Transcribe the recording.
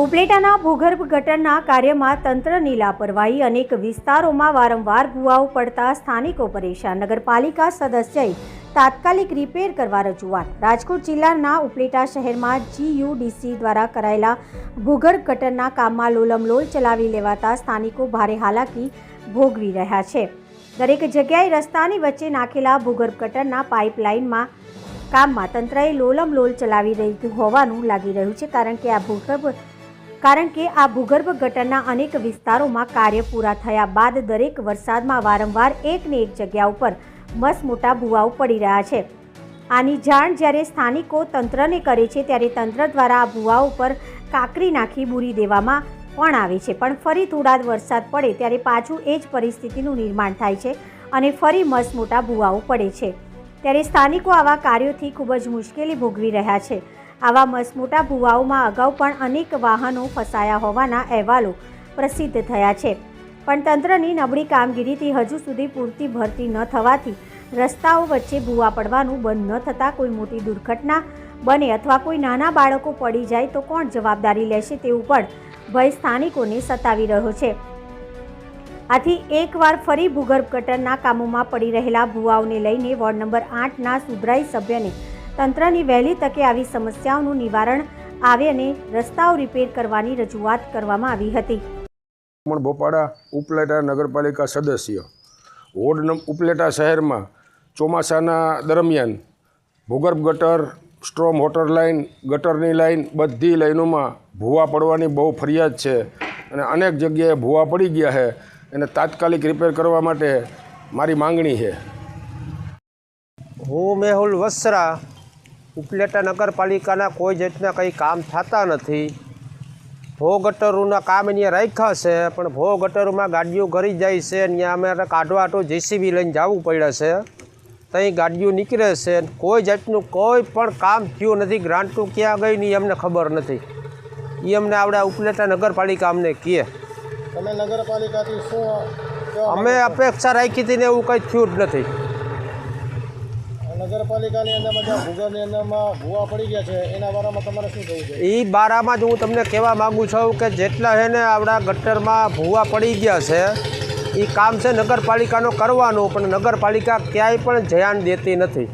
ઉપલેટાના ભૂગર્ભ ગટરના કાર્યમાં તંત્રની લાપરવાહી, અનેક વિસ્તારોમાં વારંવાર ભૂવાઓ પડતા સ્થાનિકો પરેશાન. નગરપાલિકા સદસ્યએ તાત્કાલિક રિપેર કરવા રજૂઆત. રાજકોટ જિલ્લાના ઉપલેટા શહેરમાં જીયુડીસી દ્વારા કરાયેલા ભૂગર્ભ ગટરના કામમાં લોલમલોલ ચલાવી લેવાતા સ્થાનિકો ભારે હાલાકી ભોગવી રહ્યા છે. દરેક જગ્યાએ રસ્તાની વચ્ચે નાખેલા ભૂગર્ભ ગટરના પાઇપલાઇનમાં કામમાં તંત્રએ લોલમ લોલ ચલાવી રહ્યું હોવાનું લાગી રહ્યું છે, કારણ કે આ ભૂગર્ભ કારણ કે આ ભૂગર્ભ ગટરના અનેક વિસ્તારોમાં કાર્ય પૂરા થયા બાદ દરેક વરસાદમાં વારંવાર એકને એક જગ્યા ઉપર મસ મોટા ભૂવાઓ પડી રહ્યા છે. આની જાણ જ્યારે સ્થાનિકો તંત્રને કરે છે ત્યારે તંત્ર દ્વારા આ ભૂવાઓ પર કાકરી નાખી બૂરી દેવામાં પણ આવે છે. પણ ફરી થોડા વરસાદ પડે ત્યારે પાછું એ જ પરિસ્થિતિનું નિર્માણ થાય છે અને ફરી મસ મોટા ભૂવાઓ પડે છે. ત્યારે સ્થાનિકો આવા કાર્યોથી ખૂબ જ મુશ્કેલી ભોગવી રહ્યા છે. આવા મસમોટા ભૂવાઓમાં અગાઉ પણ અનેક વાહનો ફસાયા હોવાના અહેવાલો પ્રસિદ્ધ થયા છે. પણ તંત્રની નબળી કામગીરીથી હજુ સુધી પૂરતી ભરતી ન થવાથી રસ્તાઓ વચ્ચે ભૂવા પડવાનું બંધ ન થતાં કોઈ મોટી દુર્ઘટના બને અથવા કોઈ નાના બાળકો પડી જાય તો કોણ જવાબદારી લેશે તેવું પણ ભય સ્થાનિકોને સતાવી રહ્યો છે. આથી એકવાર ફરી ભૂગર્ભ ગટરના કામોમાં પડી રહેલા ભૂવાઓને લઈને વોર્ડ નંબર આઠના સુધરાઈ સભ્યને તંત્રની વહેલી તકે આવી સમસ્યાઓનું નિવારણ આવે અને રસ્તાઓ રિપેર કરવાની રજૂઆત કરવામાં આવી હતી. પણ બોપાડા ઉપલેટા નગરપાલિકા સદસ્ય, વોર્ડ ઉપલેટા શહેરમાં ચોમાસાના દરમિયાન ભૂગર્ભ ગટર, સ્ટ્રોમ વોટર લાઇન, ગટરની લાઇન બધી લાઇનોમાં ભૂવા પડવાની બહુ ફરિયાદ છે અને અનેક જગ્યાએ ભૂવા પડી ગયા છે. એને તાત્કાલિક રિપેર કરવા માટે મારી માંગણી છે. હું મેહુલ વસરા ઉપલેટા નગરપાલિકાના કોઈ જાતના કંઈ કામ થતા નથી. ભો ગટરોના કામ અહીંયા રાખ્યા છે, પણ ભો ગટરોમાં ગાડીઓ ઘરી જાય છે ત્યાં અમારે કાઢવા તો જેસીબી લઈને જવું પડે છે. ત્યાં ગાડીઓ નીકળે છે કોઈ જાતનું કોઈ પણ કામ થયું નથી, ગ્રાન્ટું ક્યાં ગઈ નહીં અમને ખબર નથી. એ અમને આવડે ઉપલેટા નગરપાલિકા અમને કહે. તમે નગરપાલિકાથી શું અમે અપેક્ષા રાખી હતી ને એવું કંઈ થયું જ નથી. નગરપાલિકાની અંદરમાં જ્યાં ભૂગર્ભની અંદરમાં ભૂવા પડી ગયા છે એના બારામાં તમારે શું કહેવું છે એ બારામાં જ હું તમને કહેવા માગું છું કે જેટલા છે ને આપણા ગટરમાં ભૂવા પડી ગયા છે એ કામ છે નગરપાલિકાનો કરવાનું પણ નગરપાલિકા ક્યાંય પણ ધ્યાન દેતી નથી.